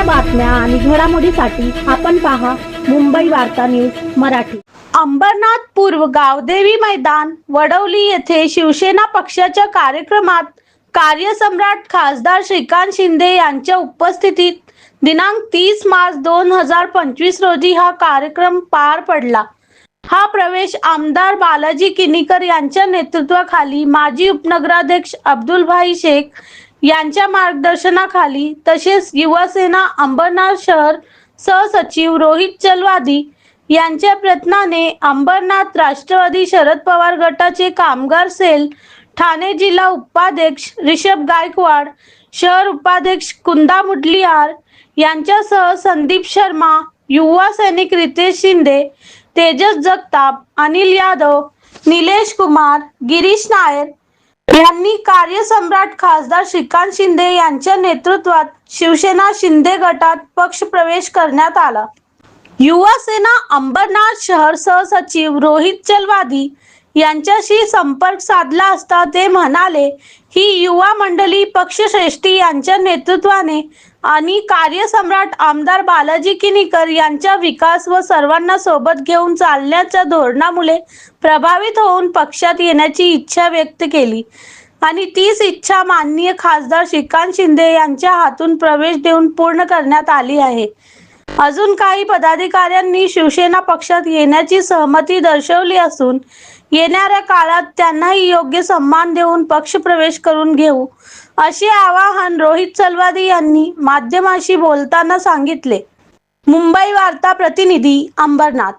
ताज्या बातम्या आणि घडामोडीसाठी आपण पहा मुंबई वार्ता न्यूज मराठी. अंबरनाथ पूर्व गावदेवी मैदान वडवली येथे शिवसेना पक्षाच्या कार्यक्रमात कार्यसम्राट खासदार श्रीकांत शिंदे यांच्या उपस्थितीत दिनांक तीस मार्च दोन हजार पंचवीस रोजी हा कार्यक्रम पार पडला. हा प्रवेश आमदार बालाजी किनीकर यांच्या नेतृत्वाखाली माजी उपनगराध्यक्ष अब्दुल भाई शेख यांच्या मार्गदर्शनाखाली तसेच युवासेना अंबरनाथ शहर सहसचिव रोहित चलवादी यांच्या प्रयत्नाने अंबरनाथ राष्ट्रवादी शरद पवार गटाचे कामगार सेल ठाणे जिल्हा उपाध्यक्ष रिषभ गायकवाड शहर उपाध्यक्ष कुंदा मुडलियार यांच्यासह संदीप शर्मा युवा सैनिक रितेश शिंदे तेजस जगताप अनिल यादव निलेश कुमार गिरीश नायर यांनी कार्यसम्राट खासदार श्रीकांत शिंदे यांच्या नेतृत्वात शिवसेना शिंदे गटात पक्ष प्रवेश करण्यात आला. युवा सेना अंबरनाथ शहर सहसचिव रोहित चलवादी यांच्याशी संपर्क साधला असता ते म्हणाले ही युवा मंडळी पक्षश्रेष्ठी यांच्या नेतृत्वाने आणि कार्यसम्राट आमदार बालाजी किनीकर यांच्या विकास व सर्वांना सोबत घेऊन चालण्याच्या धोरणामुळे प्रभावित होऊन पक्षात येण्याची इच्छा व्यक्त केली. आणि तीच इच्छा माननीय खासदार श्रीकांत शिंदे यांच्या हातून प्रवेश देऊन पूर्ण करण्यात आली आहे. अजून काही पदाधिकाऱ्यांनी शिवसेना पक्षात येण्याची सहमती दर्शवली असून येणाऱ्या काळात त्यांनाही योग्य सन्मान देऊन पक्ष प्रवेश करून घेऊ असे आवाहन रोहित चलवादी यांनी माध्यमाशी बोलताना सांगितले. मुंबई वार्ता प्रतिनिधी अंबरनाथ.